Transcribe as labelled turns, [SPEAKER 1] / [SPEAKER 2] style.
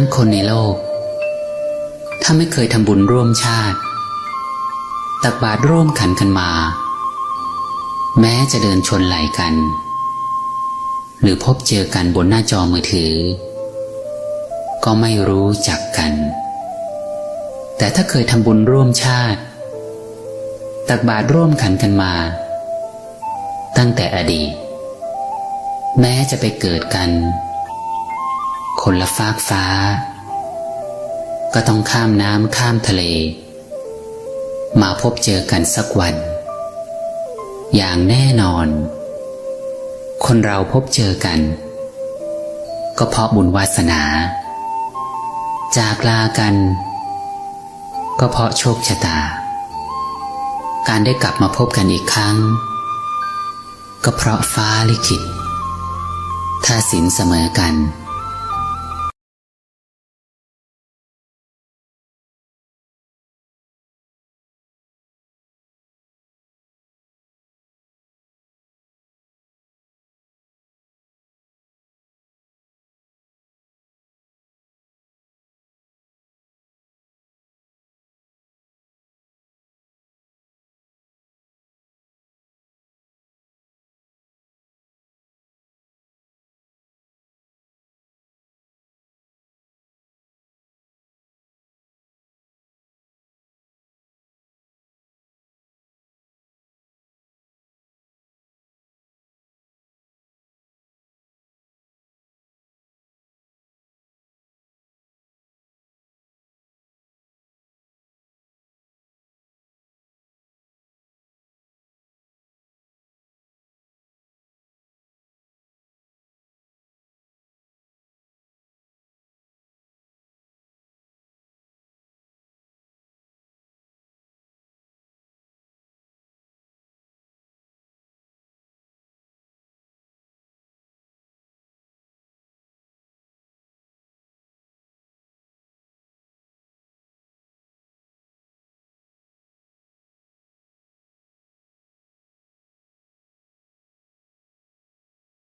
[SPEAKER 1] านคนในโลก ถ้าไม่เคยทำบุญร่วมชาติ ตักบาตรร่วมขันกันมา แม้จะเดินชนไหลกัน หรือพบเจอกันบนหน้าจอมือถือ ก็ไม่รู้จักกัน แต่ถ้าเคยทำบุญร่วมชาติ ตักบาตรร่วมขันกันมา ตั้งแต่อดีต แม้จะไปเกิดกัน คนละฟากฟ้า ก็ต้องข้ามน้ำข้ามทะเล มาพบเจอกันสักวัน อย่างแน่นอน คนเราพบเจอกัน ก็เพราะบุญวาสนา จากลากัน ก็เพราะโชคชะตา การได้กลับมาพบกันอีกครั้ง ก็เพราะฟ้าลิขิตถ้าสินเสมอกัน